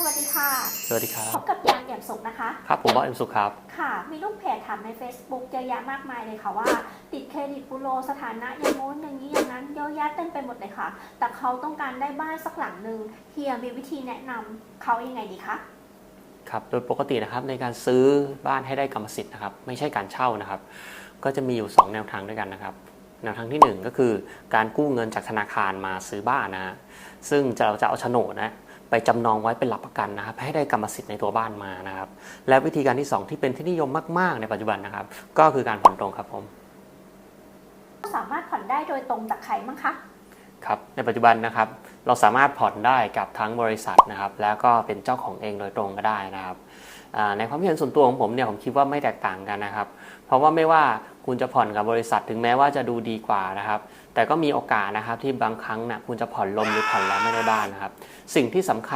สวัสดีค่ะ สวัสดีครับ พบกับยามแจ่มสุขนะคะ ครับผมบอสเอ็มสุขครับ ค่ะ มีลูกเพจถามใน Facebook เยอะแยะมากมายเลยค่ะว่า ติดเครดิตบูโรสถานะอย่างโน้นอย่างนี้อย่างนั้นเยอะแยะเต็มไปหมดเลยค่ะ แต่เขาต้องการได้บ้านสักหลังหนึ่งเฮียมีวิธีแนะนำเขายังไงดีคะ ครับ โดยปกตินะครับในการซื้อบ้านให้ได้กรรมสิทธิ์นะครับ ไม่ใช่การเช่านะครับ ก็จะมีอยู่ 2 แนวทางด้วยกันนะครับแนวทางทีหนึ่1 ก็คือการกู้เงินจากธนาคารมาซื้อบ้านนะฮะซึ่งจะเราจะเอาโฉนดนะ ไปจำนองไว้เป็นหลักประกันนะครับ ให้ได้กรรมสิทธิ์ในตัวบ้านมานะครับ และวิธีการที่ 2 ที่เป็นที่นิยมมาก ๆ ในปัจจุบันนะครับ ก็คือการผ่อนตรงครับผม สามารถผ่อนได้โดยตรงจากใครมั้งคะ ครับในปัจจุบันนะครับเราสามารถผ่อนได้กับทั้งบริษัทนะครับ แล้วก็เป็นเจ้าของเองโดยตรงก็ได้นะครับในความเห็นส่วนตัวของผมเนี่ยผมคิดว่าไม่แตกต่างกันนะครับ เพราะว่าไม่ว่าคุณจะผ่อนกับบริษัทถึงแม้ว่าจะดูดีกว่านะครับ แต่ก็มีโอกาสนะครับที่บางครั้งนะคุณจะผ่อนลมหรือผ่อนแล้วไม่ได้บ้านนะครับ สิ่งที่สำคัญ